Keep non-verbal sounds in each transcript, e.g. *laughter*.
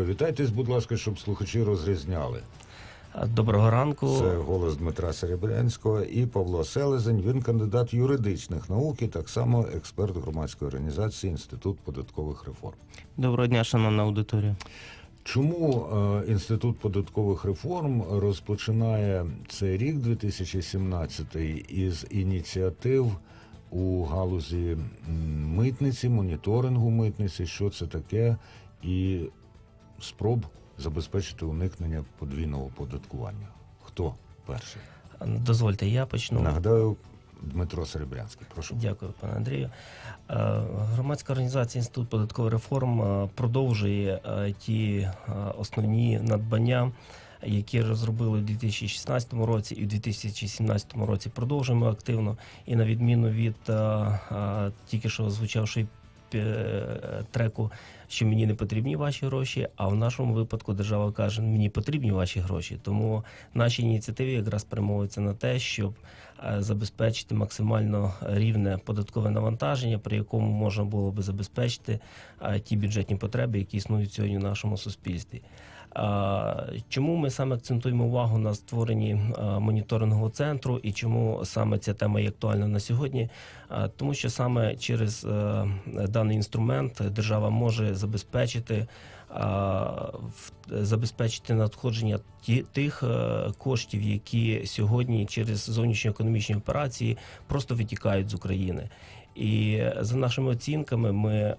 Привітайтесь, будь ласка, щоб слухачі розрізняли. Доброго ранку. Це голос Дмитра Серебрянського і Павло Селезень. Він кандидат юридичних наук і так само експерт громадської організації Інститут податкових реформ. Доброго дня, шановна аудиторія. Чому е, Інститут податкових реформ розпочинає цей рік, 2017, із ініціатив у галузі митниці, моніторингу митниці, що це таке, і спроб забезпечити уникнення подвійного оподаткування? Хто перший? Дозвольте, я почну. Нагадаю, Дмитро Серебрянський. Прошу. Дякую, пане Андрію. Е, Громадська організація Інститут податкових реформ е, продовжує е, ті основні надбання, які розробили в 2016 році і в 2017 році. Продовжуємо активно. І на відміну від тільки що звучавшої треку, що мені не потрібні ваші гроші. А в нашому випадку держава каже, мені потрібні ваші гроші. Тому наші ініціативи якраз перемовуються на те, щоб е, забезпечити максимально рівне податкове навантаження, при якому можна було би забезпечити е, ті бюджетні потреби, які існують сьогодні в нашому суспільстві. Чому ми саме акцентуємо увагу на створенні е, моніторингового центру і чому саме ця тема є актуальна на сьогодні? Тому що саме через е, даний інструмент держава може забезпечити а, забезпечити надходження тих е, коштів, які сьогодні через зовнішньоекономічні операції просто витікають з України. І за нашими оцінками ми е,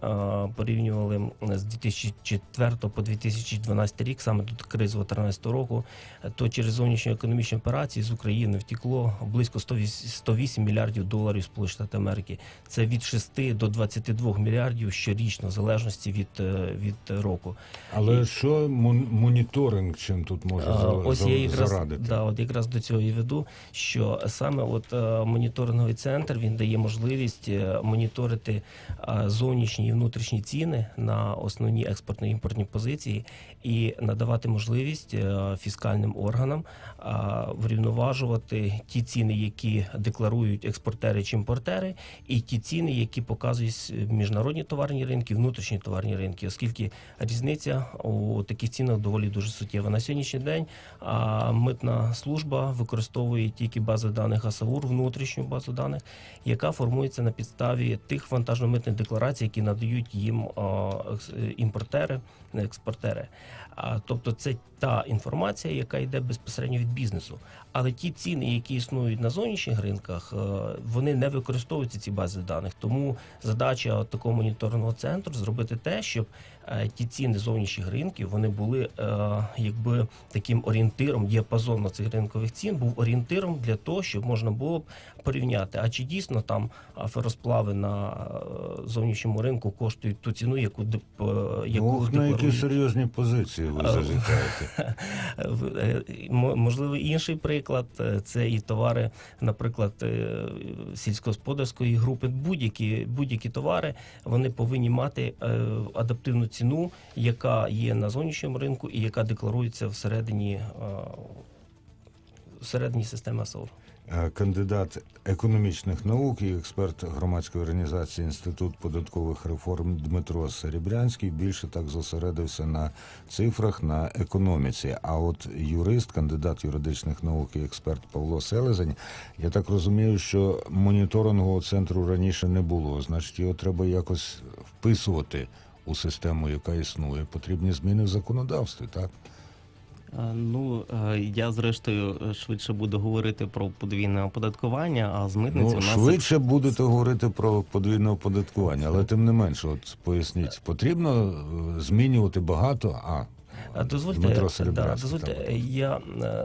порівнювали з 2004 по 2012 рік, саме до кризового 13 року, е, то через зовнішньо економічні операції з України втекло близько 108 108 мільярдів доларів Сполучених Штатів Америки. Це від 6 до 22 мільярдів щорічно, в залежності від, е, від року. Але І- що мон- моніторинг чим тут може А, Ось за- я якраз, зарадити? да, от якраз до цього і веду, що саме от моніторинговий центр він дає можливість моніторити зовнішні і внутрішні ціни на основні експортно імпортні позиції і надавати можливість е, фіскальним органам врівноважувати ті ціни, які декларують експортери чи імпортери, і ті ціни, які показують міжнародні товарні ринки, внутрішні товарні ринки, оскільки різниця у таких цінах доволі дуже суттєва. На сьогоднішній день митна служба використовує тільки бази даних АСАУР, внутрішню базу даних, яка формується на підставі тих вантажно-митних декларацій, які надають їм імпортери, не експортери. Тобто це та інформація, яка йде безпосередньо від бізнесу. Але ті ціни, які існують на зовнішніх ринках, е, вони не використовуються ці бази даних. Тому задача такого моніторного центру зробити те, щоб е, ті ціни зовнішніх ринків вони були е, якби таким орієнтиром, діапазон на цих ринкових цін був орієнтиром для того, щоб можна було б порівняти, а чи дійсно там а, феросплави на е, зовнішньому ринку коштують ту ціну, яку деп- е, яку Ох, на які серйозні позиції ви *laughs* е, мо- Можливо, інший приклад е, це і товари, наприклад, е, сільськогосподарської групи. Будь-які будь-які товари вони повинні мати е, адаптивну ціну, яка є на зовнішньому ринку і яка декларується всередині, е, всередині системи АСОР. Е, Кандидат економічних наук і експерт громадської організації Інститут податкових реформ Дмитро Серебрянський більше так зосередився на цифрах на економіці. А от юрист, кандидат юридичних наук і експерт Павло Селезень, я так розумію, що моніторингового центру раніше не було. Значить, його треба якось вписувати у систему, яка існує. Потрібні зміни в законодавстві, так? Е, Ну, е, я зрештою швидше буду говорити про подвійне оподаткування, а з митниці Ну, у нас швидше будете говорити про подвійне оподаткування, але тим не менше, от поясніть, потрібно е, змінювати багато. А Дозвольте, Дмитро да, дозвольте, там. я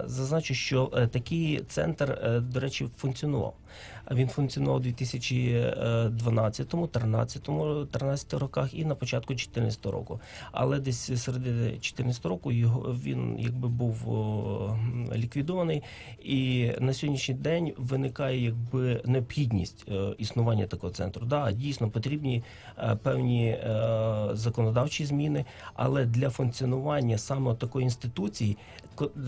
зазначу, що такий центр, до речі, функціонував. Він функціонував у 2012, 13, 13 роках і на початку 2014 року. Але десь середини 2014 року його він якби був ліквідований, і на сьогоднішній день виникає якби необхідність е, існування такого центру. Да, дійсно потрібні е, певні е, законодавчі зміни, але для функціонування саме такої інституції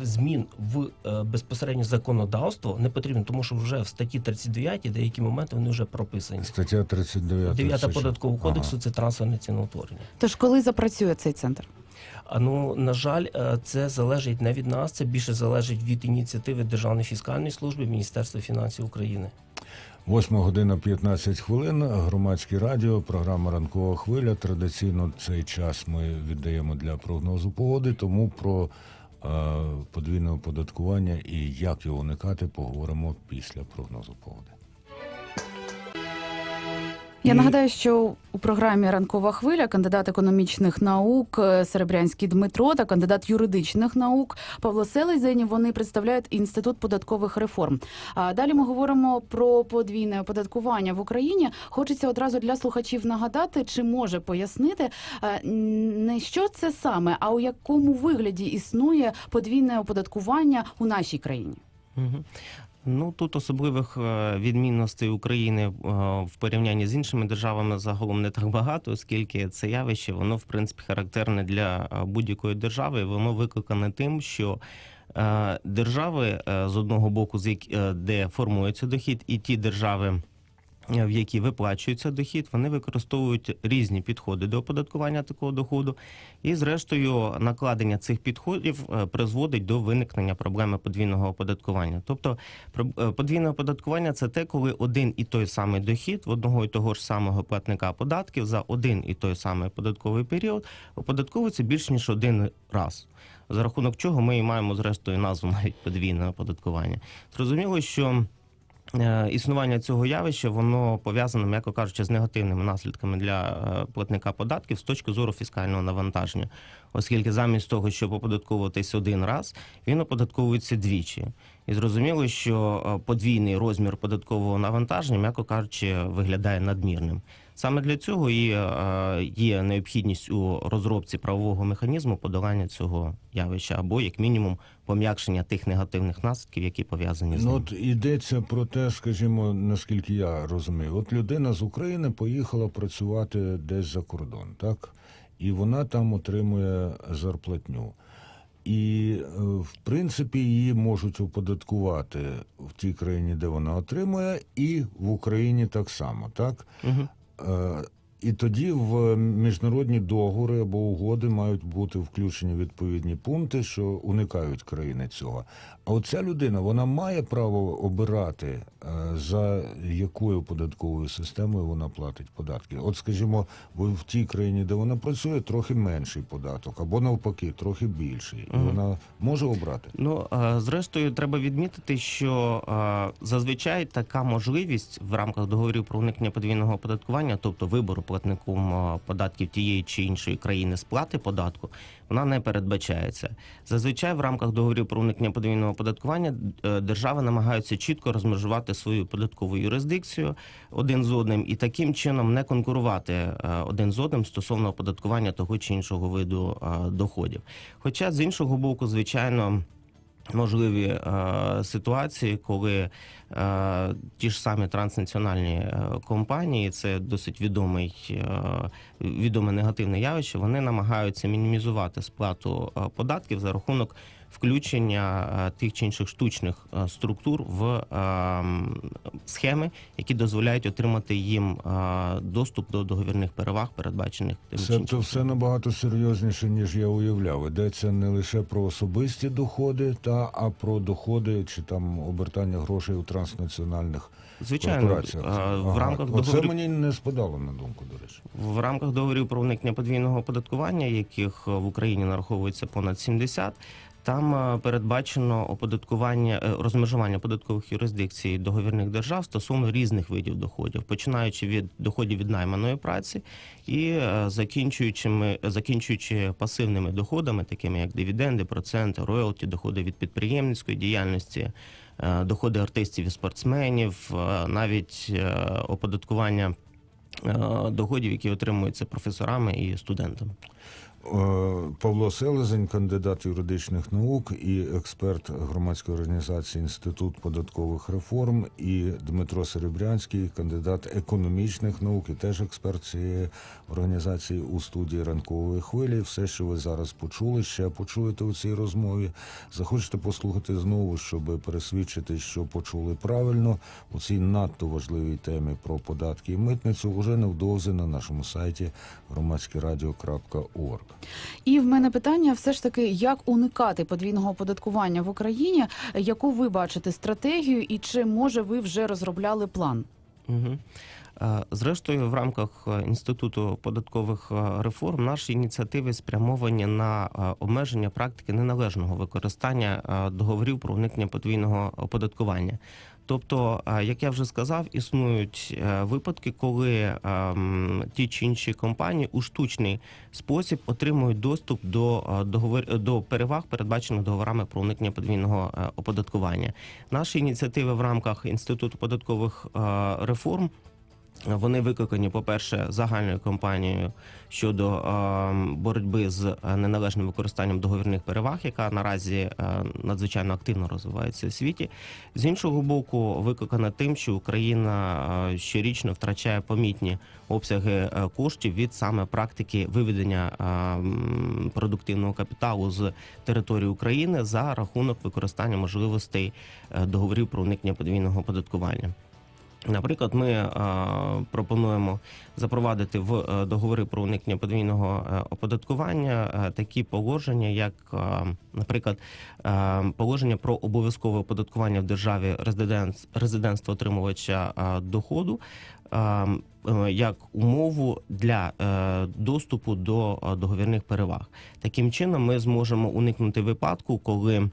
змін в безпосередньо законодавство не потрібно, тому що вже в статті 39 деякі моменти вони вже прописані. стаття 39. 9 це що? податкового Ага. кодексу це трансферне ціноутворення. Тож коли запрацює цей центр? А ну на жаль, е, це залежить не від нас, це більше залежить від ініціативи Державної фіскальної служби Міністерства фінансів України. 8 година 15 хвилин. Громадське радіо, програма Ранкова хвиля. Традиційно цей час ми віддаємо для прогнозу погоди, тому про е, подвійне оподаткування і як його уникати, поговоримо після прогнозу погоди. Я нагадаю, що у програмі Ранкова хвиля кандидат економічних наук е, Серебрянський Дмитро та кандидат юридичних наук Павло Селезень. Вони представляють інститут податкових реформ. А далі ми говоримо про подвійне оподаткування в Україні. Хочеться одразу для слухачів нагадати, чи може пояснити е, не що це саме, а у якому вигляді існує подвійне оподаткування у нашій країні. Ну тут особливих е, відмінностей України е, в порівнянні з іншими державами загалом не так багато, оскільки це явище воно в принципі характерне для е, будь-якої держави. Воно викликане тим, що держави з одного боку, з де формується дохід, і ті держави. Е, В які виплачується дохід, вони використовують різні підходи до оподаткування такого доходу, і зрештою накладення цих підходів е, призводить до виникнення проблеми подвійного оподаткування. Тобто е, подвійне оподаткування це те, коли один і той самий дохід в одного і того ж самого платника податків за один і той самий податковий період оподатковується більш ніж один раз. За рахунок чого ми і маємо зрештою назву навіть подвійне оподаткування. Зрозуміло, що існування цього явища воно пов'язане, м'яко кажучи, з негативними наслідками для е, платника податків з точки зору фіскального навантаження, оскільки замість того, щоб оподатковуватись один раз, він оподатковується двічі. І зрозуміло, що е, подвійний розмір податкового навантаження, м'яко кажучи, виглядає надмірним. Саме для цього і е, є необхідність у розробці правового механізму подолання цього явища, або як мінімум пом'якшення тих негативних наслідків, які пов'язані з Ну, от йдеться про те, скажімо, наскільки я розумію, от людина з України поїхала працювати десь за кордон, так? І вона там отримує зарплатню. І, е, в принципі, її можуть оподаткувати в тій країні, де вона отримує, і в Україні так само, так? Мгм. І тоді в міжнародні договори або угоди мають бути включені відповідні пункти, що уникають країни цього. А оця людина вона має право обирати, е, за якою податковою системою вона платить податки. От, скажімо, в тій країні, де вона працює, трохи менший податок, або навпаки, трохи більший. І вона може обрати. Ну е, зрештою, треба відмітити, що е, зазвичай така можливість в рамках договорів про уникнення подвійного оподаткування, тобто вибору платником е, податків тієї чи іншої країни сплати податку, вона не передбачається. Зазвичай в рамках договорів про уникнення подвійного оподаткування е, держави намагаються чітко розмежувати свою податкову юрисдикцію один з одним і таким чином не конкурувати е, один з одним стосовно оподаткування того чи іншого виду доходів. Хоча з іншого боку, звичайно. Можливі е, ситуації, коли е, ті ж самі транснаціональні е, компанії, це досить відомий, відоме негативне явище, вони намагаються мінімізувати сплату податків за рахунок включення е, тих чи інших штучних е, структур в е, схеми, які дозволяють отримати їм доступ до договірних переваг, передбачених тим Це то все набагато серйозніше, ніж я уявляв. Йдеться не лише про особисті доходи, та а про доходи чи там обертання грошей у транснаціональних Звичайно, корпораціях. в рамках Оце договорів мені не спадало на думку, до речі. В рамках договорів про уникнення подвійного оподаткування, яких в Україні нараховується понад 70, там е, передбачено оподаткування е, розмежування податкових юрисдикцій договірних держав стосовно різних видів доходів, починаючи від доходів від найманої праці і е, закінчуючими закінчуючи пасивними доходами, такими як дивіденди, проценти, роялті, доходи від підприємницької діяльності, доходи артистів і спортсменів, навіть оподаткування доходів, які отримуються професорами і студентами. Е, Павло Селезень, кандидат юридичних наук і експерт громадської організації Інститут податкових реформ, і Дмитро Серебрянський, кандидат економічних наук і теж експерт цієї організації у студії ранкової хвилі. Все, що ви зараз почули, ще почуєте у цій розмові. Захочете послухати знову, щоб пересвідчити, що почули правильно у цій надто важливій темі про податки і митницю. Уже невдовзі на нашому сайті громадськерадіо.орг. І в мене питання все ж таки, як уникати подвійного оподаткування в Україні? Яку ви бачите стратегію, і чи може ви вже розробляли план? Угу. Зрештою, в рамках е, інституту податкових е, реформ наші ініціативи спрямовані на е, обмеження практики неналежного використання е, договорів про уникнення подвійного оподаткування. Тобто, е, як я вже сказав, існують е, випадки, коли ем, ті чи інші компанії у штучний спосіб отримують доступ до е, договор до переваг, передбачених договорами про уникнення подвійного е, оподаткування. Наші ініціативи в рамках інституту податкових е, реформ. Вони викликані, по-перше, загальною кампанією щодо боротьби з неналежним використанням договірних переваг, яка наразі е, надзвичайно активно розвивається у світі. З іншого боку, викликана тим, що Україна щорічно втрачає помітні обсяги е, коштів від саме практики виведення продуктивного капіталу з території України за рахунок використання можливостей е, договорів про уникнення подвійного оподаткування. Наприклад, ми е, пропонуємо запровадити в е, договори про уникнення подвійного е, оподаткування такі положення, як, наприклад, положення про обов'язкове оподаткування в державі резидентства отримувача доходу. Як умову для доступу до договірних переваг, таким чином ми зможемо уникнути випадку, коли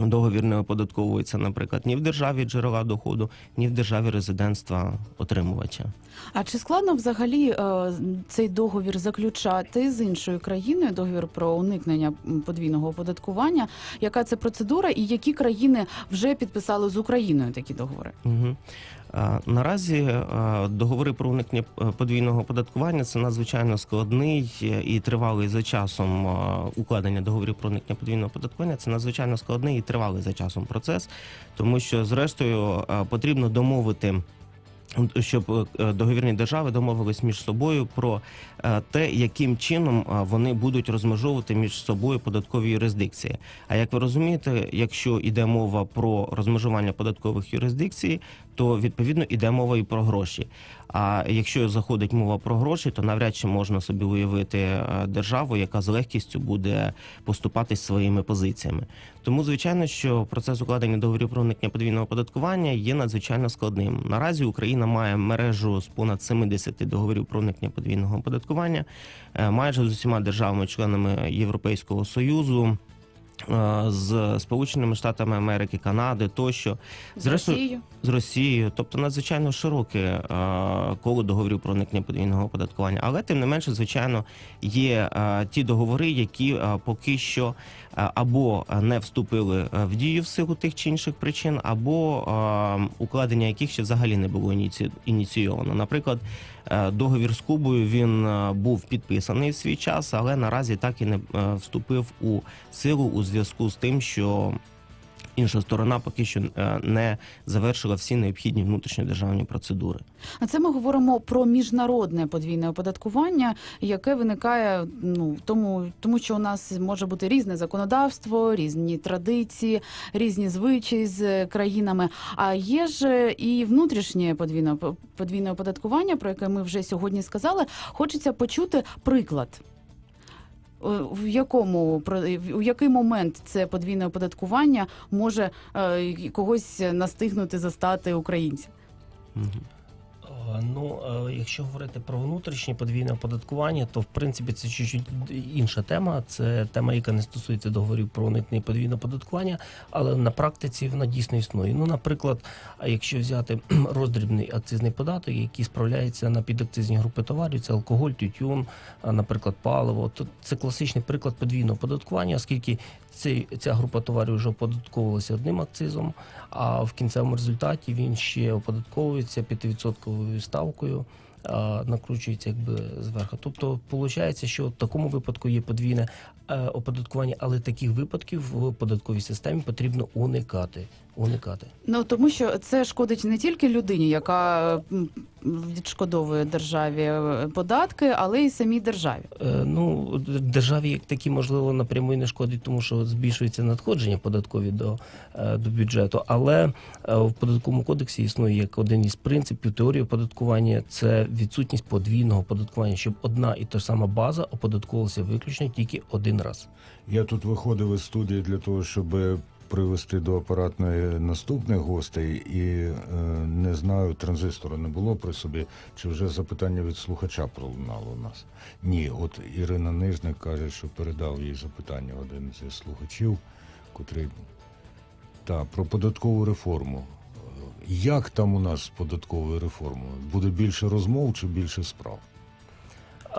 договір не оподатковується, наприклад, ні в державі джерела доходу, ні в державі резидентства отримувача. А чи складно взагалі е, цей договір заключати з іншою країною? Договір про уникнення подвійного оподаткування? Яка це процедура, і які країни вже підписали з Україною такі договори? Угу. Наразі договори про уникнення е, подвійного оподаткування це надзвичайно складний е, і тривалий за часом укладення договорів про уникнення подвійного оподаткування. Це надзвичайно складний і тривалий за часом процес, тому що зрештою потрібно домовити. Щоб е, договірні держави домовились між собою про те, яким чином е, вони будуть розмежовувати між собою податкові юрисдикції. А як ви розумієте, якщо йде мова про розмежування податкових юрисдикцій, то відповідно йде мова і про гроші. А якщо заходить мова про гроші, то навряд чи можна собі уявити е, державу, яка з легкістю буде поступатись своїми позиціями. Тому, звичайно, що процес укладення договорів про уникнення подвійного оподаткування є надзвичайно складним. Наразі Україна має мережу з понад 70 договорів про уникнення подвійного оподаткування, е, майже з усіма державами-членами Європейського союзу. е, З Сполученими Штатами Америки, Канади тощо З Росією? з Росією, тобто надзвичайно широке е, коло договорів про уникнення подвійного оподаткування. Але тим не менше, звичайно, є ті договори, які поки що або не вступили в дію в силу тих чи інших причин, або укладення яких ще взагалі не було ініці... ініційовано. Наприклад, договір з Кубою він е, був підписаний в свій час, але наразі так і не е, вступив у силу у зв'язку з тим, що інша сторона поки що е, не завершила всі необхідні внутрішньодержавні процедури. А це ми говоримо про міжнародне подвійне оподаткування, яке виникає ну тому, тому що у нас може бути різне законодавство, різні традиції, різні звичаї з країнами. А є ж і внутрішнє подвійне подвійне оподаткування, про яке ми вже сьогодні сказали. Хочеться почути приклад. Е, В якому про у який момент це подвійне оподаткування може е, когось настигнути, застати українців? Мгм. Е, Ну, е, якщо говорити про внутрішнє подвійне оподаткування, то в принципі це чуть-чуть інша тема. Це тема, яка не стосується договорів про уникнення подвійне оподаткування, але на практиці вона дійсно існує. Ну, наприклад, якщо взяти *clears throat* роздрібний акцизний податок, який справляється на підакцизні групи товарів, це алкоголь, тютюн, наприклад, паливо, то це класичний приклад подвійного оподаткування, оскільки цей, ця група товарів вже оподатковувалася одним акцизом, а в кінцевому результаті він ще оподатковується 5% ставкою, накручується якби зверху. Тобто, виходить, що в такому випадку є подвійне е, оподаткування, але таких випадків в податковій системі потрібно уникати. Уникати. Ну тому що це шкодить не тільки людині, яка відшкодовує державі е, податки, але й самій державі. Е, Ну, державі як такі, можливо, напряму і не шкодить, тому що збільшується надходження податкові до, е, до бюджету. Але е, в податковому кодексі існує як один із принципів теорії оподаткування це відсутність подвійного оподаткування, щоб одна і та сама база оподатковувалася виключно тільки один раз. Я тут виходив із студії для того, щоб привести до апаратної наступних гостей, і е, не знаю, транзистора не було при собі, чи вже запитання від слухача пролунало у нас. Ні, от Ірина Нижник каже, що передав їй запитання один зі слухачів, котрий та про податкову реформу. Е, Як там у нас з податковою реформою? Буде більше розмов чи більше справ?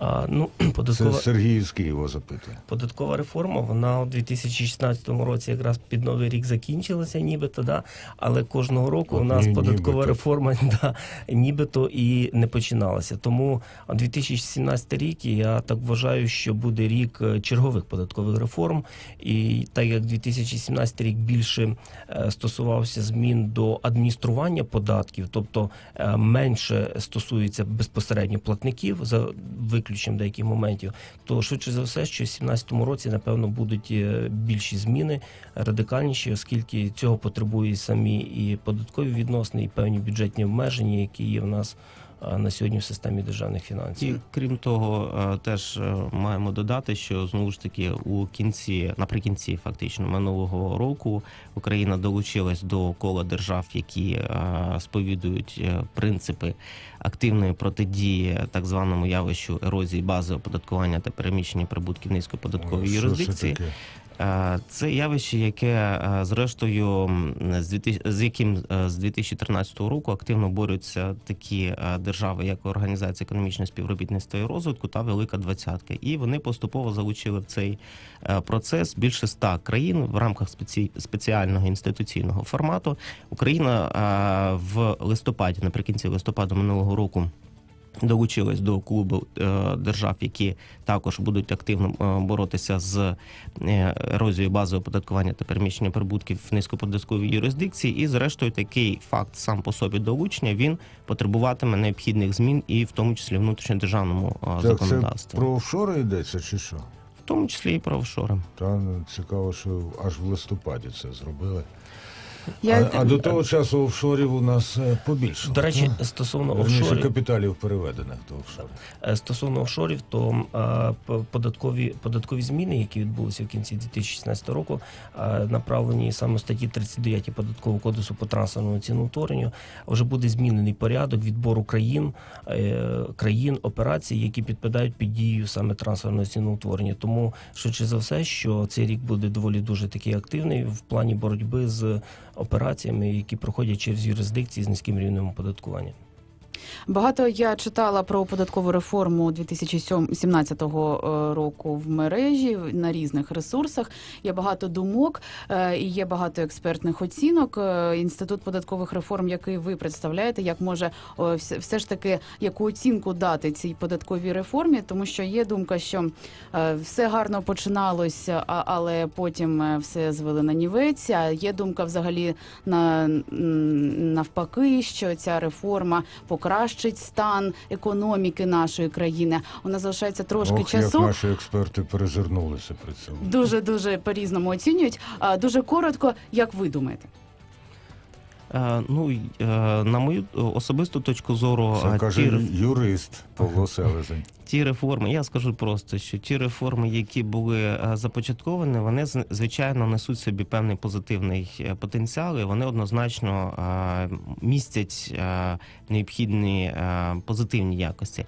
А, ну, *clears throat* Це податкова... Сергій з Києва запитує. Податкова реформа, вона у 2016 році якраз під новий рік закінчилася, нібито, да. але кожного року От у нас ні- податкова нібито. реформа *laughs* да, нібито і не починалася. Тому 2017 рік я так вважаю, що буде рік е, чергових податкових реформ. І так як 2017 рік більше е, стосувався змін до адміністрування податків, тобто е, менше стосується безпосередньо платників за виключенням деяких моментів, то швидше за все, що в 2017 році напевно будуть е, більші зміни, радикальніші, оскільки цього потребують самі і податкові відносини, і певні бюджетні обмеження, які є в нас на сьогодні в системі державних І фінансів. крім того, е, теж е, маємо додати, що знову ж таки у кінці, наприкінці фактично минулого року, Україна долучилась до кола держав, які е, сповідують принципи активної протидії так званому явищу ерозії бази оподаткування та переміщення прибутків низькоподаткової юрисдикції. Е, Це явище, яке е, зрештою з 2000 з яким е, з 2013 року активно борються такі держави, як Організація економічного співробітництва і розвитку та Велика Двадцятка. І вони поступово залучили в цей процес більше ста країн в рамках спеці- спеціального інституційного формату. Україна в листопаді, наприкінці листопада минулого року. Долучилась до клубу е, держав, які також будуть активно е, боротися з е, ерозією бази оподаткування та переміщення прибутків в низькоподатковій юрисдикції. І, зрештою, такий факт сам по собі долучення він потребуватиме необхідних змін, і в тому числі внутрішньодержавному Так, це законодавстві, про офшори йдеться чи що? в тому числі і про офшори. Та ну, цікаво, що аж в листопаді це зробили. Я А, а до того часу офшорів у нас е, побільшало. До речі, стосовно Вірніше, офшорів, капіталів переведених до офшорів. Е, Стосовно офшорів, то е, податкові податкові зміни, які відбулися в кінці 2016 року, направлені саме в статті 39 податкового кодексу по трансферному ціноутворенню, вже буде змінений порядок відбору країн, країн операцій, які підпадають під дію саме трансферного ціноутворення. Тому швидше за все, що цей рік буде доволі дуже такий активний в плані боротьби з операціями, які проходять через юрисдикції з низьким рівнем оподаткування. Багато я читала про податкову реформу 2017 року в мережі на різних ресурсах. Є багато думок е, і є багато експертних оцінок. Е, Інститут податкових реформ, який ви представляєте, як може все ж таки яку оцінку дати цій податковій реформі, тому що є думка, що е, все гарно починалося, але потім е, все звели на нівець. А Є думка взагалі на навпаки, що ця реформа покращить стан економіки нашої країни. У нас залишається трошки Ох, часу. як наші експерти перезирнулися при цьому. Дуже дуже по-різному оцінюють. А дуже коротко, як ви думаєте? Е, Ну е, на мою особисту точку зору, Це каже ті юрист Павло Селезень. *laughs* Ті реформи, я скажу просто, що ті реформи, які були е, започатковані, вони звичайно несуть собі певний позитивний потенціал, і вони однозначно містять необхідні позитивні якості,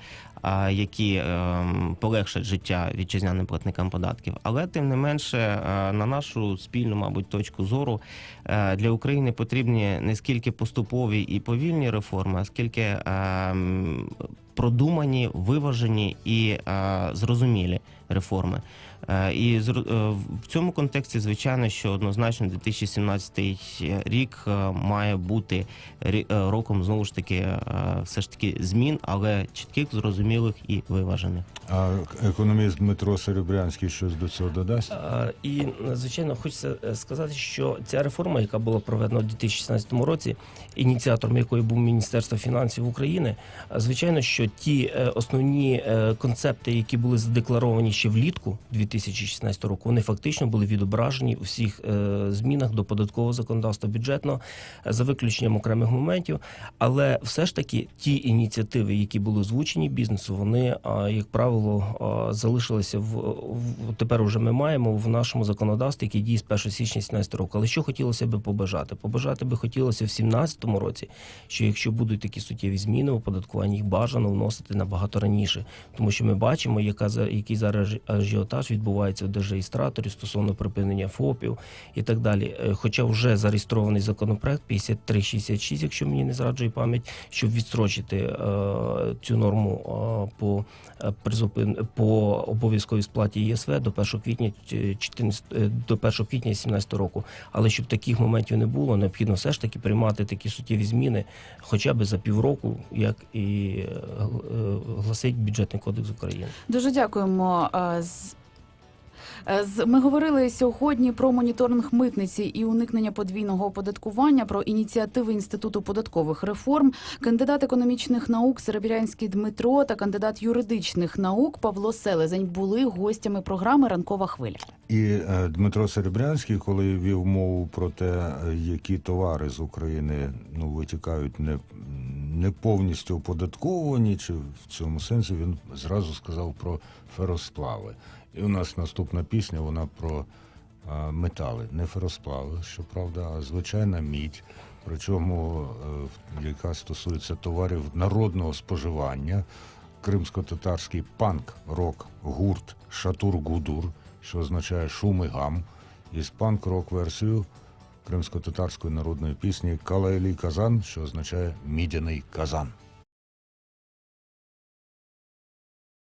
які е, полегшать життя вітчизняним платникам податків. Але тим не менше, е, на нашу спільну, мабуть, точку зору е, для України потрібні не скільки поступові і повільні реформи, а скільки продумані, виважені і зрозумілі реформи. Е, І е, в цьому контексті, звичайно, що однозначно 2017 рік е, має бути рі- роком знову ж таки все ж таки змін, але чітких, зрозумілих і виважених. А економіст Дмитро Серебрянський щось до цього додасть? І звичайно, хочеться сказати, що ця реформа, яка була проведена у 2016 році, ініціатором якої був Міністерство фінансів України, звичайно, що ті е, основні е, концепти, які були задекларовані ще влітку 2016 року, вони фактично були відображені у всіх е, змінах до податкового законодавства бюджетного за виключенням окремих моментів. Але все ж таки ті ініціативи, які були озвучені бізнесу, вони, як правило, залишилися в, тепер. Уже ми маємо в нашому законодавстві, який діє з 1 січня 2017 року. Але що хотілося би побажати? Побажати би хотілося в 2017 році, що якщо будуть такі суттєві зміни, оподаткування їх бажано вносити набагато раніше, тому що ми бачимо, яка який зараз ажіотаж відбувається в держреєстраторі стосовно припинення ФОПів і так далі. Е, Хоча вже зареєстрований законопроект 5366, якщо мені не зраджує пам'ять, щоб відстрочити е, цю норму е, по е, призупин по обов'язковій сплаті ЄСВ до 1 квітня е, 14, е, до 1 квітня 2017 року. Але щоб таких моментів не було, необхідно все ж таки приймати такі суттєві зміни, хоча б за півроку, як і е, е, гласить бюджетний кодекс України. Дуже дякуємо. Е, Ми говорили сьогодні про моніторинг митниці і уникнення подвійного оподаткування, про ініціативи Інституту податкових реформ. Кандидат економічних наук Серебрянський Дмитро та кандидат юридичних наук Павло Селезень були гостями програми Ранкова хвиля. І е, Дмитро Серебрянський, коли вів мову про те, е, які товари з України ну, витікають не, не повністю оподатковані, чи в цьому сенсі він зразу сказав про феросплави. І у нас наступна пісня, вона про е, метали, не феросплави, щоправда, а звичайна мідь. Причому, е, яка стосується товарів народного споживання, кримсько-татарський панк, рок, гурт, шатур-гудур, що означає шум і гам, із панк-рок версією кримсько-татарської народної пісні Калайлі Казан, що означає мідяний казан.